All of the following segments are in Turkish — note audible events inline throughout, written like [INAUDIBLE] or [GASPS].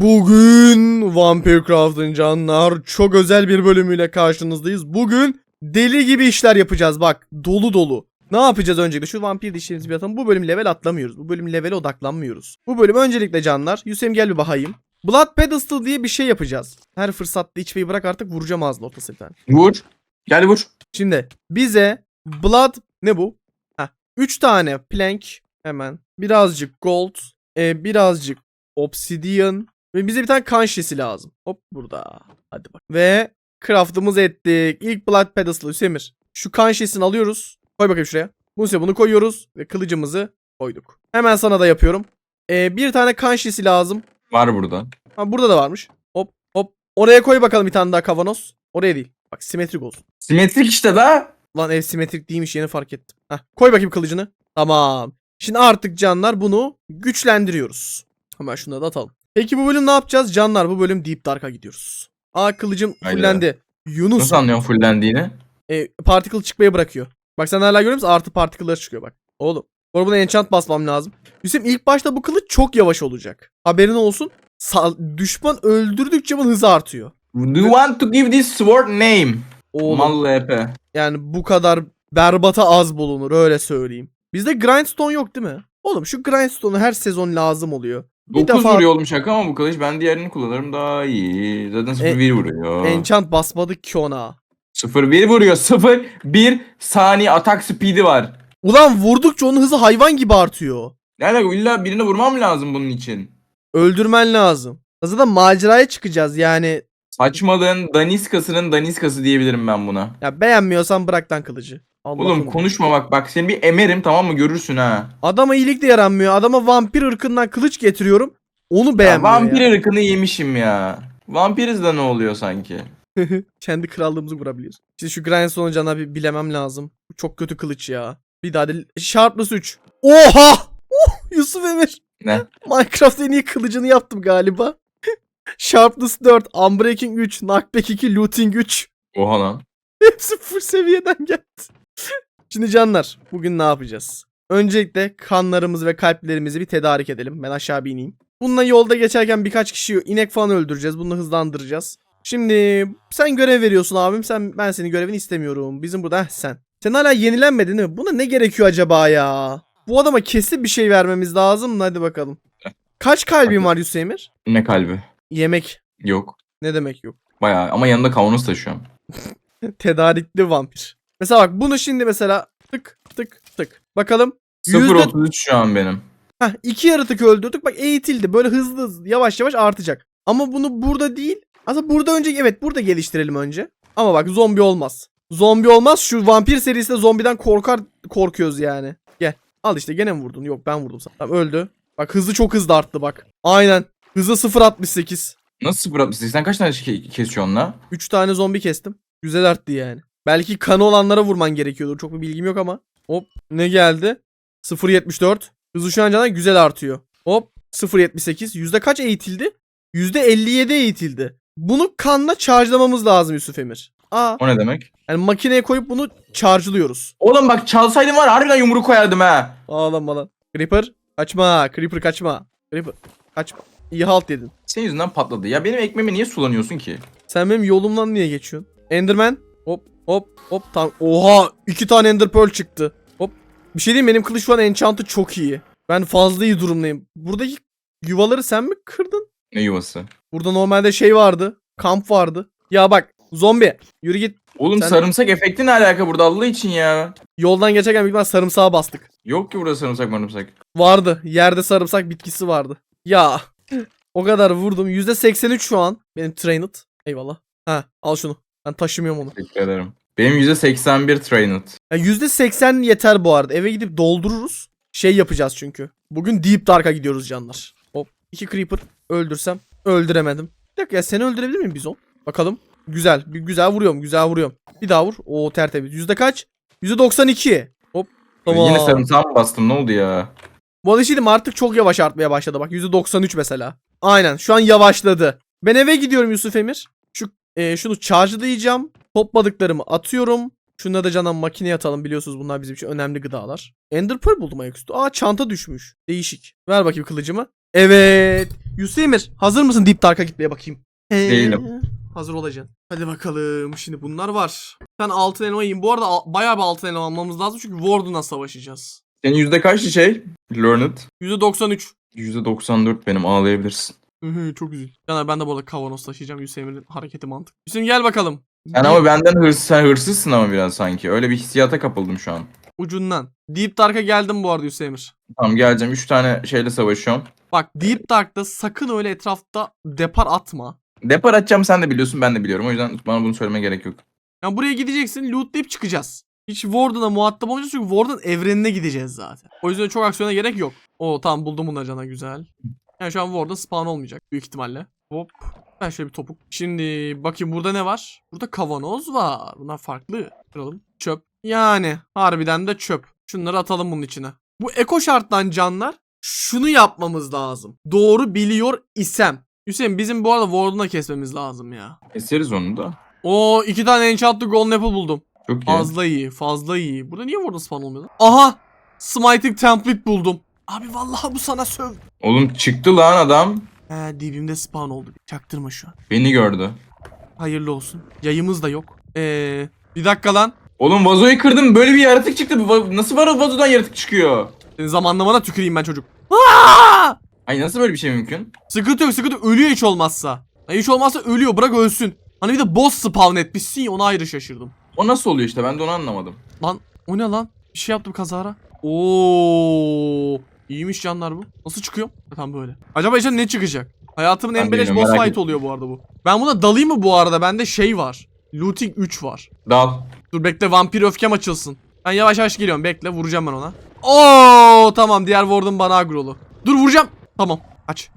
Bugün Vampire Craft'ın canlar çok özel bir bölümüyle karşınızdayız. Bugün deli gibi işler yapacağız bak dolu dolu. Ne yapacağız öncelikle şu vampir dişlerimizi bir atalım. Bu bölüm level atlamıyoruz. Bu bölüm levele odaklanmıyoruz. Bu bölüm öncelikle canlar. Hüseyin gel bir bakayım. Blood Pedestal diye bir şey yapacağız. Her fırsatta içmeyi bırak artık vuracağım ağzına ortası bir tane. Vur. Gel vur. Şimdi bize Blood ne bu? Heh, 3 tane plank hemen. Birazcık gold. e, birazcık obsidian. Ve bize bir tane kan şişesi lazım. Hop burada. Hadi bak. Ve craftımız ettik. İlk Blood Pedestal Hüsemir. Şu kan şişesini alıyoruz. Koy bakayım şuraya. Buse bunu koyuyoruz. Ve kılıcımızı koyduk. Hemen sana da yapıyorum. E, bir tane kan şişesi lazım. Var burada. Ha, burada da varmış. Hop hop. Oraya koy bakalım bir tane daha kavanoz. Oraya değil. Bak simetrik olsun. Simetrik işte da. Lan ev simetrik değilmiş yeni fark ettim. Heh, koy bakayım kılıcını. Tamam. Şimdi artık canlar bunu güçlendiriyoruz. Hemen şunları da atalım. Peki bu bölüm ne yapacağız? Canlar bu bölüm Deep Dark'a gidiyoruz. Aa kılıcım Haydi. fullendi. Yunus Nasıl anlıyorsun fullendiğini? e, particle çıkmaya bırakıyor. Bak sen hala görüyor musun? Artı particle'ları çıkıyor bak. Oğlum. Bu buna enchant basmam lazım. Hüseyin ilk başta bu kılıç çok yavaş olacak. Haberin olsun. Sa- düşman öldürdükçe bunun hızı artıyor. Do you want to give this sword name? Oğlum. Mal LP. Yani bu kadar berbata az bulunur öyle söyleyeyim. Bizde grindstone yok değil mi? Oğlum şu grindstone'u her sezon lazım oluyor. Bir 9 defa- vuruyor oğlum şaka ama bu kılıç ben diğerini kullanırım daha iyi. Zaten 0-1 vuruyor. Enchant basmadık ki ona. 0-1 vuruyor. 0-1 saniye atak speed'i var. Ulan vurdukça onun hızı hayvan gibi artıyor. Yani illa birine vurmam lazım bunun için. Öldürmen lazım. Zaten maceraya çıkacağız yani. Saçmalığın daniskasının daniskası diyebilirim ben buna. Ya beğenmiyorsan bırak lan kılıcı. Oğlum konuşma bak bak seni bir emerim tamam mı görürsün ha. Adama iyilik de yaranmıyor. Adama vampir ırkından kılıç getiriyorum. Onu Ya, beğenmiyor ya. vampir ırkını yemişim ya. Vampiriz de ne oluyor sanki? [LAUGHS] Kendi krallığımızı kurabiliyoruz. İşte şu grindstone canına bir bilemem lazım. Bu Çok kötü kılıç ya. Bir daha da Sharpness 3. Oha! Uh, Yusuf Emir. Ne? [LAUGHS] Minecraft en iyi kılıcını yaptım galiba. [LAUGHS] Sharpness 4, Unbreaking 3, Knockback 2, Looting 3. Oha lan. Hepsi full seviyeden geldi. Şimdi canlar bugün ne yapacağız? Öncelikle kanlarımızı ve kalplerimizi bir tedarik edelim. Ben aşağı bir ineyim. Bununla yolda geçerken birkaç kişi inek falan öldüreceğiz. Bunu hızlandıracağız. Şimdi sen görev veriyorsun abim. Sen ben senin görevini istemiyorum. Bizim burada heh, sen. Sen hala yenilenmedin değil mi? Buna ne gerekiyor acaba ya? Bu adama kesin bir şey vermemiz lazım. Hadi bakalım. Kaç kalbin var Yusuf Emir? Ne kalbi? Yemek. Yok. Ne demek yok? Bayağı ama yanında kavanoz taşıyorum. [LAUGHS] Tedarikli vampir. Mesela bak bunu şimdi mesela tık tık tık. Bakalım. Yüzde- 0.33 şu an benim. Heh, iki yaratık öldürdük. Bak eğitildi. Böyle hızlı hızlı yavaş yavaş artacak. Ama bunu burada değil. Aslında burada önce evet burada geliştirelim önce. Ama bak zombi olmaz. Zombi olmaz. Şu vampir serisinde zombiden korkar korkuyoruz yani. Gel. Al işte gene mi vurdun? Yok ben vurdum sana. Tamam öldü. Bak hızı çok hızlı arttı bak. Aynen. Hızı 0.68. Nasıl 0.68? Sen kaç tane ke- kesiyorsun la? 3 tane zombi kestim. Güzel arttı yani. Belki kanı olanlara vurman gerekiyordur. Çok bir bilgim yok ama. Hop ne geldi? 0.74. Hızı şu an güzel artıyor. Hop 0.78. Yüzde kaç eğitildi? Yüzde 57 eğitildi. Bunu kanla charge'lamamız lazım Yusuf Emir. Aa O ne demek? yani makineye koyup bunu charge'lıyoruz. Oğlum bak çalsaydım var harbiden yumruk koyardım ha. Ağlama lan. Creeper kaçma. Creeper kaçma. Creeper kaçma. İyi halt dedin. Senin yüzünden patladı. Ya benim ekmeğimi niye sulanıyorsun ki? Sen benim yolumdan niye geçiyorsun? Enderman. Hop hop hop tam. Oha iki tane Ender Pearl çıktı. Hop. Bir şey diyeyim benim kılıç şu an enchant'ı çok iyi. Ben fazla iyi durumdayım. Buradaki yuvaları sen mi kırdın? Ne yuvası? Burada normalde şey vardı. Kamp vardı. Ya bak zombi yürü git. Oğlum Sen- sarımsak efekti ne alaka burada Allah için ya? Yoldan geçerken ihtimal sarımsağa bastık. Yok ki burada sarımsak marımsak. Vardı. Yerde sarımsak bitkisi vardı. Ya. O kadar vurdum. %83 şu an. Benim trained. Eyvallah. Ha al şunu. Ben taşımıyorum onu. Teşekkür ederim. Benim %81 trained. Ya %80 yeter bu arada. Eve gidip doldururuz. Şey yapacağız çünkü. Bugün Deep Dark'a gidiyoruz canlar. Hop. iki Creeper öldürsem. Öldüremedim. Bir dakika ya seni öldürebilir miyim Bizon? Bakalım. Güzel. Bir güzel vuruyorum. Güzel vuruyorum. Bir daha vur. Oo tertemiz. Yüzde kaç? Yüzde 92. Hop. Tamam. Yine sarımsağı mı bastım ne oldu ya? Bu arada şey diyeyim mi? artık çok yavaş artmaya başladı bak. Yüzde 93 mesela. Aynen. Şu an yavaşladı. Ben eve gidiyorum Yusuf Emir. E, şunu charge'layacağım. Topladıklarımı atıyorum. Şunları da canan makineye atalım. Biliyorsunuz bunlar bizim için önemli gıdalar. Ender Pearl buldum ayaküstü. Aa çanta düşmüş. Değişik. Ver bakayım kılıcımı. Evet. Yusemir hazır mısın Deep Dark'a gitmeye bakayım? Ee, Değilim. Hazır olacaksın. Hadi bakalım. Şimdi bunlar var. Sen altın elma yiyin. Bu arada al- bayağı bir altın elma almamız lazım çünkü Warden'la savaşacağız. Senin yüzde kaçtı şey? Learned. %93. Yüzde 94 benim ağlayabilirsin. Çok üzül. Caner ben de bu arada kavanoz taşıyacağım. Yusemir'in hareketi mantık. Hüseyin gel bakalım. Sen ama benden hırsız, sen hırsızsın ama biraz sanki. Öyle bir hissiyata kapıldım şu an. Ucundan. Deep Dark'a geldim bu arada Yusemir. Tamam geleceğim. 3 tane şeyle savaşıyorum. Bak Deep Dark'ta sakın öyle etrafta depar atma. Depar atacağım sen de biliyorsun ben de biliyorum. O yüzden bana bunu söylemeye gerek yok. Yani buraya gideceksin lootlayıp çıkacağız. Hiç Warden'a muhatap olmayacağız çünkü Warden evrenine gideceğiz zaten. O yüzden çok aksiyona gerek yok. Oo tamam buldum bunları cana güzel. Yani şu an Warden spawn olmayacak büyük ihtimalle. Hop. Ben şöyle bir topuk. Şimdi bakayım burada ne var? Burada kavanoz var. Bunlar farklı. Kıralım. Çöp. Yani harbiden de çöp. Şunları atalım bunun içine. Bu eko şarttan canlar şunu yapmamız lazım. Doğru biliyor isem. Hüseyin bizim bu arada Warden'a kesmemiz lazım ya. Keseriz onu da. Oo iki tane enchantlı golden apple buldum. Çok iyi. Fazla iyi, fazla iyi. Burada niye Warden spawn olmuyor lan? Aha! Smiting template buldum. Abi vallahi bu sana söv. Oğlum çıktı lan adam. He dibimde spawn oldu. Çaktırma şu an. Beni gördü. Hayırlı olsun. Yayımız da yok. Eee bir dakika lan. Oğlum vazoyu kırdım. Böyle bir yaratık çıktı. Va- Nasıl var o vazodan yaratık çıkıyor? Senin zamanlamana tüküreyim ben çocuk. Aa! Ay nasıl böyle bir şey mümkün? Sıkıntı yok sıkıntı yok. Ölüyor hiç olmazsa. Ya hiç olmazsa ölüyor bırak ölsün. Hani bir de boss spawn etmişsin ya ona ayrı şaşırdım. O nasıl oluyor işte ben de onu anlamadım. Lan o ne lan? Bir şey yaptım kazara. Oo, iyiymiş canlar bu. Nasıl çıkıyor? Efendim böyle. Acaba içinde ne çıkacak? Hayatımın Ben en beleş bilmiyorum, boss merak fight ettim. oluyor bu arada bu. Ben buna dalayım mı bu arada? Bende şey var. Looting 3 var. Dal. Dur bekle vampir öfkem açılsın. Ben yavaş yavaş geliyorum bekle vuracağım ben ona. Oo tamam diğer warden bana agrolu. Dur vuracağım. Tamam kaç.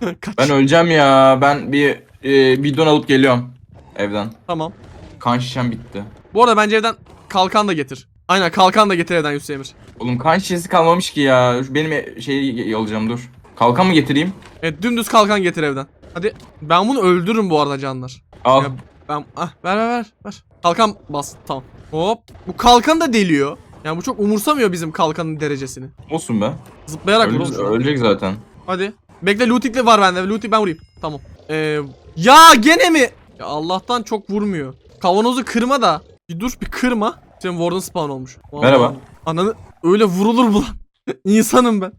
[LAUGHS] kaç. Ben öleceğim ya. Ben bir e, bidon alıp geliyorum. Evden. Tamam. Kan şişem bitti. Bu arada bence evden kalkan da getir. Aynen kalkan da getir evden Yusuf Emir. Oğlum kan şişesi kalmamış ki ya. Şu Benim e- şeyi alacağım dur. Kalkan mı getireyim? Evet dümdüz kalkan getir evden. Hadi ben bunu öldürürüm bu arada canlar. Al. Ya ben ah ver ver ver ver. Kalkan bas tamam. Hop. Bu kalkan da deliyor. Yani bu çok umursamıyor bizim kalkanın derecesini. Olsun be. Zıplayarak vur Ölecek, oğlum ölecek zaten. Hadi. Bekle looting'li var bende. Looting ben vurayım. Tamam. Ee, ya gene mi? Ya Allah'tan çok vurmuyor. Kavanozu kırma da. Bir dur bir kırma. Senin warden spawn olmuş. Vallahi Merhaba. Ananı öyle vurulur mu lan? [LAUGHS] İnsanım ben.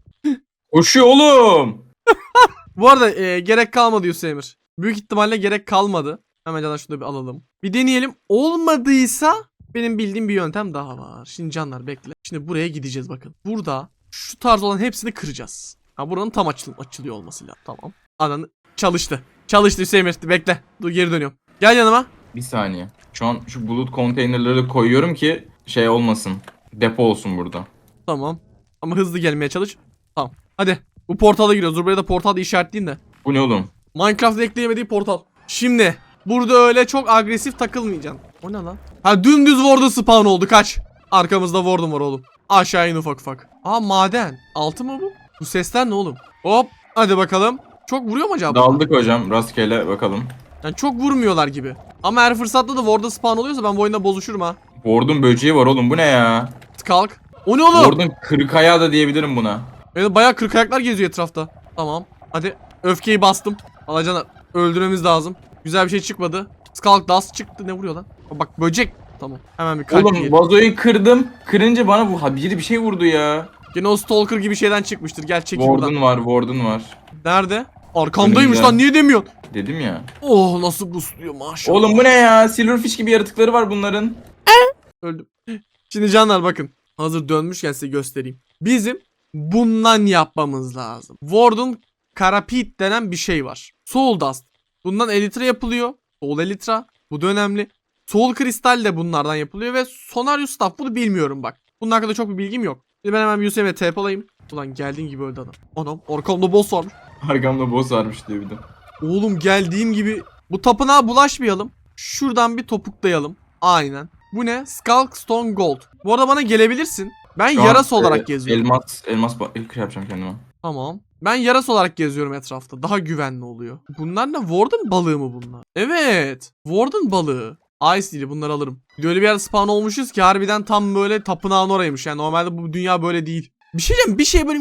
Koşuyor oğlum. [LAUGHS] Bu arada e, gerek kalmadı Yusuf Emir. Büyük ihtimalle gerek kalmadı. Hemen canlar şunu da bir alalım. Bir deneyelim. Olmadıysa benim bildiğim bir yöntem daha var. Şimdi canlar bekle. Şimdi buraya gideceğiz bakın. Burada şu tarz olan hepsini kıracağız. Ha buranın tam açıl açılıyor olması lazım. Tamam. Ananı çalıştı. Çalıştı Hüseyin Emir. Bekle. Dur geri dönüyorum. Gel yanıma. Bir saniye. Şu an şu bulut konteynerleri koyuyorum ki şey olmasın. Depo olsun burada. Tamam. Ama hızlı gelmeye çalış. Tamam. Hadi. Bu portala giriyoruz. Dur buraya da portal da işaretleyeyim de. Bu ne oğlum? Minecraft'ın ekleyemediği portal. Şimdi burada öyle çok agresif takılmayacaksın. O ne lan? Ha dümdüz Warden spawn oldu kaç. Arkamızda Warden var oğlum. Aşağı in ufak ufak. Aa maden. Altı mı bu? Bu sesler ne oğlum? Hop. Hadi bakalım. Çok vuruyor mu acaba? Daldık hocam rastgele bakalım. Yani çok vurmuyorlar gibi. Ama her fırsatta da Warden spawn oluyorsa ben bu oyunda bozuşurum ha. Ward'un böceği var oğlum bu ne ya? Kalk. O ne oğlum? Ward'un kırık ayağı da diyebilirim buna. Evet bayağı kırk ayaklar geziyor etrafta. Tamam. Hadi. Öfkeyi bastım. Alacanlar. Öldürmemiz lazım. Güzel bir şey çıkmadı. Skalk Dust çıktı. Ne vuruyor lan? Bak böcek. Tamam. Hemen bir kalp Oğlum yiyelim. vazoyu kırdım. Kırınca bana bu ha, biri bir şey vurdu ya. Gene o Stalker gibi şeyden çıkmıştır. Gel çekil buradan. Warden var, Warden var. Nerede? Arkamdaymış Önümde. lan niye demiyorsun? Dedim ya. Oh nasıl boostluyor maşallah. Oğlum bu ne ya? Silverfish gibi yaratıkları var bunların. Öldüm. Şimdi canlar bakın. Hazır dönmüşken size göstereyim. Bizim bundan yapmamız lazım. Warden Karapit denen bir şey var. Soul Dust. Bundan Elytra yapılıyor. Soul Elytra. Bu da önemli. Soul Kristal de bunlardan yapılıyor ve Sonarius Staff bunu bilmiyorum bak. Bunun hakkında çok bir bilgim yok. Şimdi ben hemen Yusem'e TP alayım. Ulan geldiğin gibi öldü adam. Anam arkamda boss varmış. Arkamda boss varmış diyor bir de. Oğlum geldiğim gibi bu tapınağa bulaşmayalım. Şuradan bir topuklayalım. Aynen. Bu ne? Skulk Stone Gold. Bu arada bana gelebilirsin. Ben Şu an, yarası e, olarak geziyorum. Elmas, elmas ilk yapacağım kendime. Tamam. Ben yarası olarak geziyorum etrafta. Daha güvenli oluyor. Bunlar ne? Warden balığı mı bunlar? Evet. Warden balığı. Ice değil bunları alırım. Bir de Öyle bir yerde spawn olmuşuz ki harbiden tam böyle tapınağın oraymış. Yani normalde bu dünya böyle değil. Bir şey diyeceğim bir şey böyle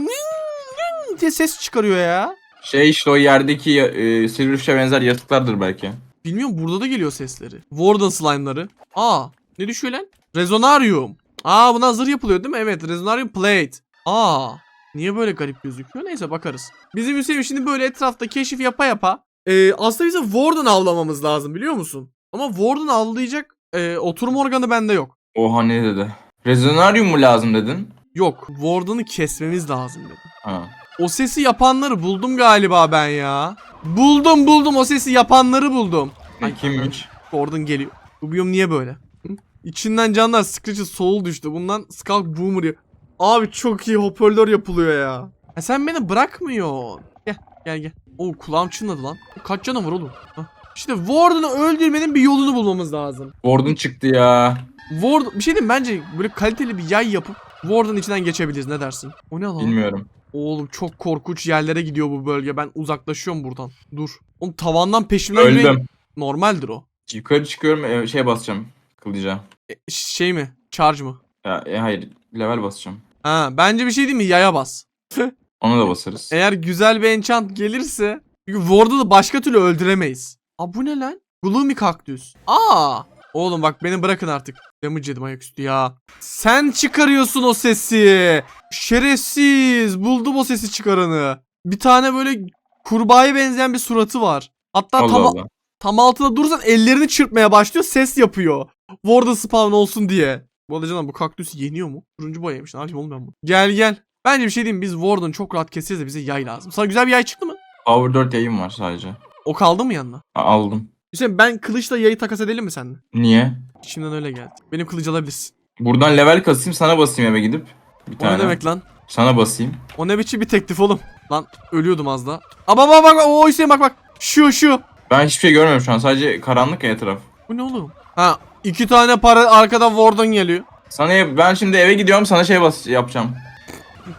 diye [LAUGHS] ses çıkarıyor ya. Şey işte o yerdeki e, Silverfish'e benzer yastıklardır belki. Bilmiyorum burada da geliyor sesleri. Warden slime'ları. Aa ne düşüyor lan? Rezonarium. Aa buna hazır yapılıyor değil mi? Evet Rezonarium Plate. Aa niye böyle garip gözüküyor? Neyse bakarız. Bizim Hüseyin şimdi böyle etrafta keşif yapa yapa. Ee, aslında bize Warden avlamamız lazım biliyor musun? Ama Warden avlayacak e, oturum organı bende yok. Oha ne dedi? Rezonarium mu lazım dedin? Yok Warden'ı kesmemiz lazım dedim. Ha. O sesi yapanları buldum galiba ben ya. Buldum buldum o sesi yapanları buldum. E, kimmiş? Gordon geliyor. Bu biyom niye böyle? Hı? İçinden canlar Screech'e soul düştü. Bundan Skulk Boomer ya. Abi çok iyi hoparlör yapılıyor ya. Ha sen beni bırakmıyorsun. Gel gel gel. Oo kulağım çınladı lan. Kaç canım var oğlum? Hah. İşte Warden'ı öldürmenin bir yolunu bulmamız lazım. Warden çıktı ya. Warden bir şey diyeyim bence böyle kaliteli bir yay yapıp Warden içinden geçebiliriz ne dersin? O ne lan? Bilmiyorum. Oğlum çok korkunç yerlere gidiyor bu bölge. Ben uzaklaşıyorum buradan. Dur. Oğlum tavandan peşimden yürüyen- Öldüm. Normaldir o. Yukarı çıkıyorum e, şey basacağım. Kılıca. E, şey mi? Charge mı? Ya e, hayır level basacağım. Ha, bence bir şey değil mi? Yaya bas. [LAUGHS] Ona da basarız. Eğer güzel bir enchant gelirse çünkü Ward'u da başka türlü öldüremeyiz. Aa bu ne lan? Gloomy kaktüs. Aa! Oğlum bak beni bırakın artık. Damage yedim ayaküstü ya. Sen çıkarıyorsun o sesi. Şerefsiz. Buldum o sesi çıkaranı. Bir tane böyle kurbağaya benzeyen bir suratı var. Hatta Allah tam, Allah. tam altında durursan ellerini çırpmaya başlıyor. Ses yapıyor. Warden spawn olsun diye. Bu arada canım bu kaktüs yeniyor mu? Turuncu boyaymış. Ne yapayım oğlum ben bunu? Gel gel. Bence bir şey diyeyim biz Warden çok rahat keseriz de bize yay lazım. Sana güzel bir yay çıktı mı? Power 4 yayın var sadece. O kaldı mı yanına? A- aldım. Hüseyin ben kılıçla yayı takas edelim mi seninle? Niye? İçimden öyle geldi. Benim kılıcı alabilirsin. Buradan level kasayım sana basayım eve gidip. Bir O tane. ne demek lan? Sana basayım. O ne biçim bir teklif oğlum? Lan ölüyordum az daha. Aa bak bak bak. Oo Hüseyin bak bak. Şu şu. Ben hiçbir şey görmüyorum şu an. Sadece karanlık ya etraf. Bu ne oğlum? Ha iki tane para arkadan Warden geliyor. Sana ben şimdi eve gidiyorum sana şey bas yapacağım.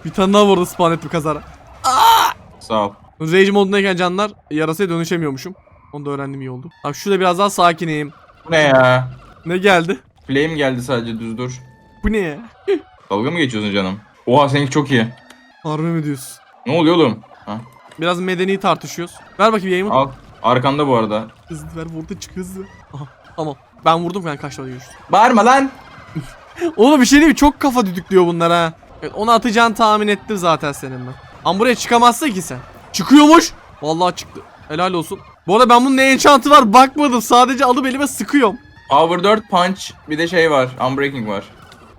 Bir tane daha Warden spawn ettim kazara. Sağ ol. Rage modundayken canlar yarasaya dönüşemiyormuşum. Onu da öğrendim iyi oldu. Abi şurada biraz daha sakineyim. Bu ne ya? Ne geldi? Flame geldi sadece düz dur. Bu ne ya? Dalga mı geçiyorsun canım? Oha seninki çok iyi. Harbi mi diyorsun? Ne oluyor oğlum? Ha, Biraz medeni tartışıyoruz. Ver bakayım yayımı. al. Arkanda bu arada. Hızlı ver burada çık hızlı. Aha tamam. Ben vurdum ben kaç tane görüşürüz. Bağırma lan. [LAUGHS] Oğlum bir şey değil mi? Çok kafa düdüklüyor bunlar ha. Evet, onu atacağını tahmin ettim zaten senin ben. Ama buraya çıkamazsın ki sen. Çıkıyormuş. Vallahi çıktı. Helal olsun. Bu arada ben bunun ne enchantı var bakmadım. Sadece alıp elime sıkıyorum. Power 4 punch bir de şey var. Unbreaking var.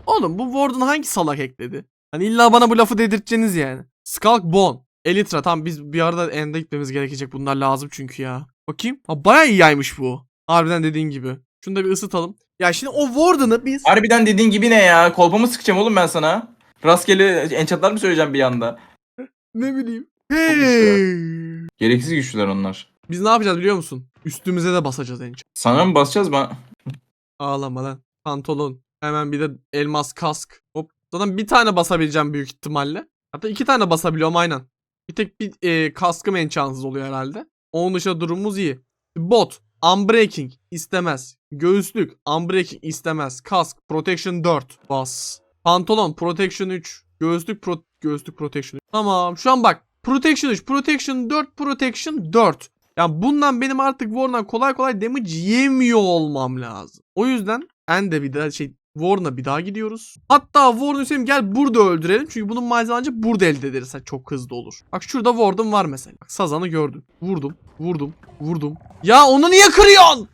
Oğlum bu Warden hangi salak ekledi? Hani illa bana bu lafı dedirteceğiniz yani. Skulk Bone. Elytra tamam biz bir arada ende gitmemiz gerekecek. Bunlar lazım çünkü ya. Bakayım. Ha baya iyi yaymış bu. Harbiden dediğin gibi. Şunu da bir ısıtalım. Ya şimdi o Warden'ı biz... Harbiden dediğin gibi ne ya? Kolpamı sıkacağım oğlum ben sana. Rastgele enchantlar mı söyleyeceğim bir anda? Ne bileyim. Hey. Gereksiz güçlüler onlar. Biz ne yapacağız biliyor musun? Üstümüze de basacağız enchant. Sana mı basacağız ben? Ağlama lan. Pantolon. Hemen bir de elmas kask. Hop. Zaten bir tane basabileceğim büyük ihtimalle. Hatta iki tane basabiliyorum aynen. Bir tek bir e, kaskım enchantsız oluyor herhalde. Onun dışında durumumuz iyi. Bot. Unbreaking istemez. Göğüslük. Unbreaking istemez. Kask. Protection 4. Bas. Pantolon. Protection 3. Göğüslük. Pro göğüslük Protection 3. Tamam. Şu an bak. Protection 3. Protection 4. Protection 4. Yani bundan benim artık Warren'a kolay kolay damage yemiyor olmam lazım. O yüzden End'e bir daha şey Warren'a bir daha gidiyoruz. Hatta Warren Hüseyin gel burada öldürelim. Çünkü bunun malzemeci burada elde ederiz. Çok hızlı olur. Bak şurada Warden var mesela. Bak Sazan'ı gördün. Vurdum. Vurdum. Vurdum. Ya onu niye kırıyorsun?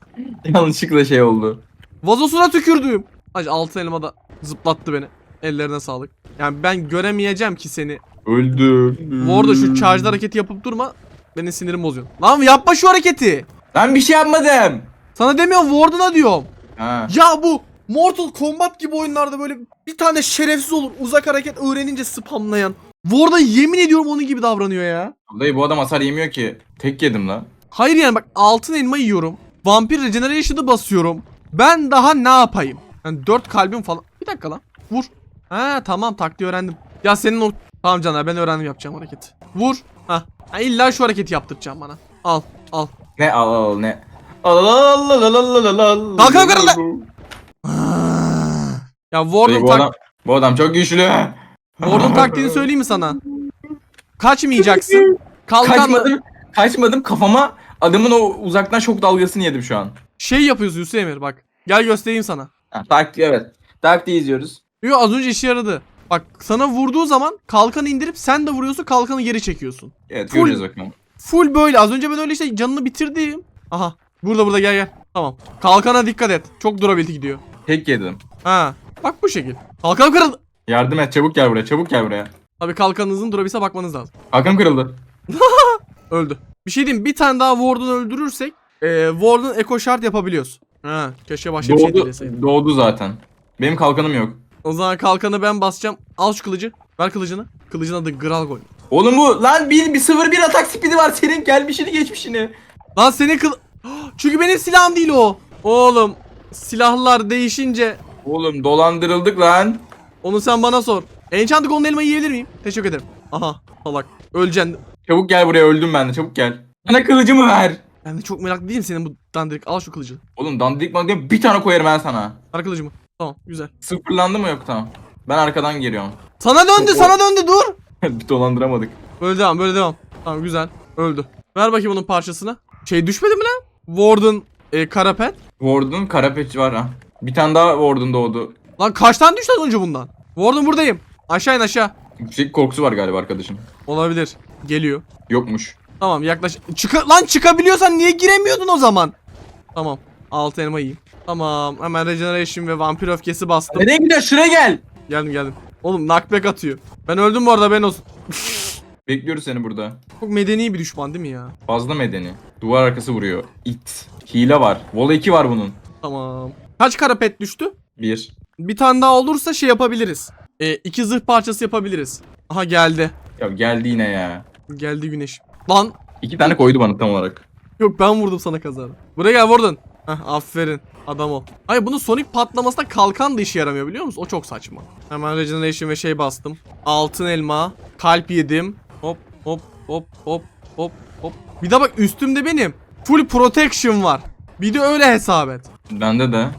[LAUGHS] Yanlışlıkla şey oldu. Vazosuna tükürdüm. Hacı altın elma da zıplattı beni. Ellerine sağlık. Yani ben göremeyeceğim ki seni. Öldüm. Bu arada şu charge hareketi yapıp durma. Benim sinirim bozuyor. Lan yapma şu hareketi. Ben bir şey yapmadım. Sana demiyorum Warden'a diyorum. Ha. Ya bu Mortal Kombat gibi oyunlarda böyle bir tane şerefsiz olur uzak hareket öğrenince spamlayan. Warden yemin ediyorum onun gibi davranıyor ya. Dayı bu adam hasar yemiyor ki. Tek yedim lan. Hayır yani bak altın elma yiyorum. Vampir Regeneration'ı basıyorum. Ben daha ne yapayım? Yani 4 kalbim falan. Bir dakika lan. Vur. Ha tamam taktiği öğrendim. Ya senin o... Tamam Caner ben öğrendim yapacağım hareketi. Vur. Ha. ha illa şu hareketi yaptıracağım bana. Al. Al. Ne al al ne? Al al al al al al al al. Kalk, kalk, kalk, Ya Warden bu tak... adam, bu adam çok güçlü. Warden taktiğini söyleyeyim mi sana? Kaçmayacaksın. Kalkanla Kaçmadım. Kaçmadım kafama adamın o uzaktan şok dalgasını yedim şu an. şey yapıyoruz Yusuf Emir bak. Gel göstereyim sana. Ha, taktiği evet. Taktiği izliyoruz. Yo az önce işe yaradı. Bak sana vurduğu zaman kalkanı indirip sen de vuruyorsun kalkanı geri çekiyorsun. Evet Full- göreceğiz bakalım. Full böyle az önce ben öyle işte canını bitirdim. Aha burada burada gel gel. Tamam. Kalkana dikkat et. Çok durability gidiyor. Tek yedim. Ha. Bak bu şekil. Kalkan kırıldı. Yardım et çabuk gel buraya çabuk gel buraya. Tabii kalkanınızın durabilise bakmanız lazım. Hakan kırıldı. [LAUGHS] Öldü. Bir şey diyeyim bir tane daha Warden'ı öldürürsek e, Warden Echo Shard yapabiliyoruz. Ha, keşke başka bir şey Doğdu, dileseydim. doğdu zaten. Benim kalkanım yok. O zaman kalkanı ben basacağım. Al şu kılıcı. Ver kılıcını. Kılıcın adı Gralgoy. Oğlum bu lan bir, bir 0 bir atak speed'i var senin gelmişini geçmişini. Lan senin kıl... [GASPS] Çünkü benim silahım değil o. Oğlum silahlar değişince Oğlum dolandırıldık lan. onu sen bana sor. Enchanted Golden elmayı yiyebilir miyim? Teşekkür ederim. Aha salak. Öleceksin. Çabuk gel buraya öldüm ben de çabuk gel. Bana kılıcımı ver. Ben de çok meraklı değilim senin bu dandirik. Al şu kılıcı. Oğlum dandik mandik bir tane koyarım ben sana. Ver kılıcımı. Tamam güzel. Sıfırlandı mı yok tamam. Ben arkadan geliyorum. Sana döndü sana döndü dur. [LAUGHS] bir dolandıramadık. Böyle devam böyle devam. Tamam güzel. Öldü. Ver bakayım onun parçasını. Şey düşmedi mi lan? Warden e, Karapet. Warden Karapeç var ha. Bir tane daha Warden doğdu. Lan kaç tane düştü az önce bundan? Warden buradayım. Aşağı in aşağı. Yüksek korkusu var galiba arkadaşın. Olabilir. Geliyor. Yokmuş. Tamam yaklaş. Çıka lan çıkabiliyorsan niye giremiyordun o zaman? Tamam. Altı elma yiyeyim. Tamam. Hemen regeneration ve vampir öfkesi bastım. Nereye gidiyor? Şuraya gel. Geldim geldim. Oğlum knockback atıyor. Ben öldüm bu arada ben olsun. [LAUGHS] Bekliyoruz seni burada. Çok medeni bir düşman değil mi ya? Fazla medeni. Duvar arkası vuruyor. It. Hile var. Vola 2 var bunun. Tamam. Kaç karapet düştü? Bir. Bir tane daha olursa şey yapabiliriz. E, iki zırh parçası yapabiliriz. Aha geldi. Ya geldi yine ya. Geldi güneş. Lan. İki tane koydu bana tam olarak. Yok ben vurdum sana kazara. Buraya gel vurdun. Heh aferin. Adam ol. Hayır bunun sonic patlamasında kalkan da işe yaramıyor biliyor musun? O çok saçma. Hemen regeneration ve şey bastım. Altın elma. Kalp yedim. Hop hop hop hop hop hop. Bir de bak üstümde benim. Full protection var. Bir de öyle hesap et. Bende de.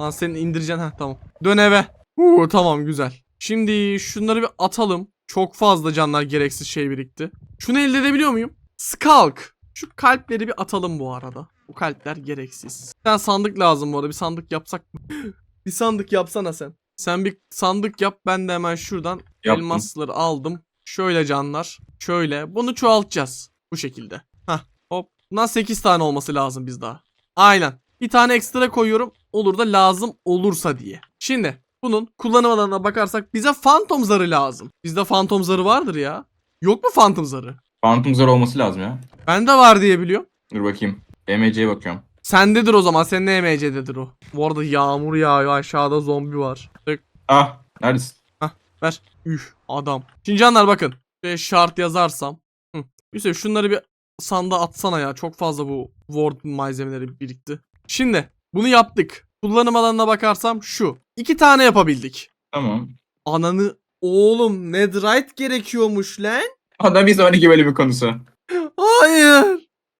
Lan senin indireceksin ha tamam. Dön eve. Uuu tamam güzel. Şimdi şunları bir atalım. Çok fazla canlar gereksiz şey birikti. Şunu elde edebiliyor muyum? Skulk. Şu kalpleri bir atalım bu arada. Bu kalpler gereksiz. Sen sandık lazım bu arada. Bir sandık yapsak mı? [GASPS] bir sandık yapsana sen. Sen bir sandık yap. Ben de hemen şuradan Yaptım. elmasları aldım. Şöyle canlar. Şöyle. Bunu çoğaltacağız. Bu şekilde. Hah. Hop. Bundan 8 tane olması lazım biz daha. Aynen. Bir tane ekstra koyuyorum. Olur da lazım olursa diye. Şimdi bunun kullanım alanına bakarsak bize fantom zarı lazım. Bizde fantom zarı vardır ya. Yok mu fantom zarı? Phantom zar olması lazım ya. Bende var diye biliyorum. Dur bakayım. BMC'ye bakıyorum. Sendedir o zaman. Senin EMC'dedir o. Bu arada yağmur yağıyor. Aşağıda zombi var. Tık, Ah. Neredesin? ver. Üf adam. Şimdi canlar bakın. Şöyle şart yazarsam. Hı. Yusuf şunları bir sanda atsana ya. Çok fazla bu word malzemeleri birikti. Şimdi bunu yaptık. Kullanım alanına bakarsam şu. İki tane yapabildik. Tamam. Ananı oğlum netherite gerekiyormuş lan. O da bir sonraki bölümün konusu. Hayır.